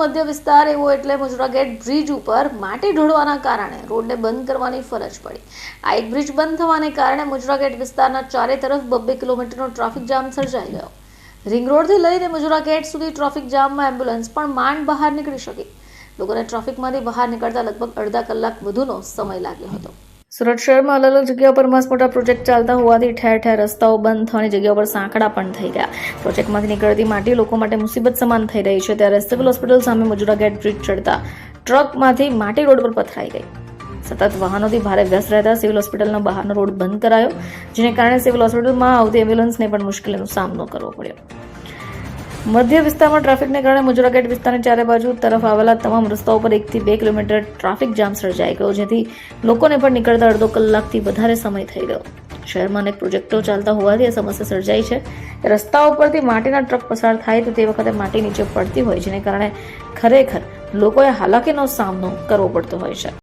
મધ્ય વિસ્તાર એવો એટલે મુજરા ગેટ બ્રિજ ઉપર માટી ઢોળવાના કારણે રોડને બંધ કરવાની ફરજ પડી. આ એક બ્રિજ બંધ થવાને કારણે મુજરા ગેટ વિસ્તારના ચારે તરફ બબ્બે કિલોમીટરનો ટ્રાફિક જામ સર્જાઈ ગયો. રિંગ રોડથી લઈને મુજરા ગેટ સુધી ટ્રાફિક જામમાં એમ્બ્યુલન્સ પણ માંડ બહાર નીકળી શકી. લોકોને ટ્રાફિકમાંથી બહાર નીકળતા લગભગ અડધા કલાક વધુનો સમય લાગ્યો હતો. સુરત શહેરમાં અલગ અલગ જગ્યાઓ પર મસ્ત મોટા પ્રોજેક્ટ ચાલતા હોવાથી ઠેર ઠેર રસ્તાઓ બંધ થવાની જગ્યાઓ પર સાંકડા પણ થઈ ગયા. પ્રોજેક્ટમાંથી નીકળતી માટી લોકો માટે મુસીબત સમાન થઈ રહી છે. ત્યારે સિવિલ હોસ્પિટલ સામે મજૂરા ગેટ બ્રિજ ચડતા ટ્રકમાંથી માટી રોડ પર પથરાઈ ગઈ. સતત વાહનોથી ભારે વ્યસ્ત રહેતા સિવિલ હોસ્પિટલનો બહારનો રોડ બંધ કરાયો, જેને કારણે સિવિલ હોસ્પિટલમાં આવતી એમ્બ્યુલન્સને પણ મુશ્કેલીનો સામનો કરવો પડ્યો. મધ્ય વિસ્તારમાં ટ્રાફિકને કારણે મુજરા ગેટ વિસ્તારની ચારે બાજુ તરફ આવેલા તમામ રસ્તાઓ પર એકથી બે કિલોમીટર ટ્રાફિક જામ સર્જાઈ ગયો, જેથી લોકોને પણ નીકળતા અડધો કલાકથી વધારે સમય થઈ ગયો. શહેરમાં અનેક પ્રોજેક્ટો ચાલતા હોવાથી આ સમસ્યા સર્જાઈ છે. રસ્તાઓ પરથી માટીના ટ્રક પસાર થાય તો તે વખતે માટી નીચે પડતી હોય, જેને કારણે ખરેખર લોકોએ હાલાકીનો સામનો કરવો પડતો હોય છે.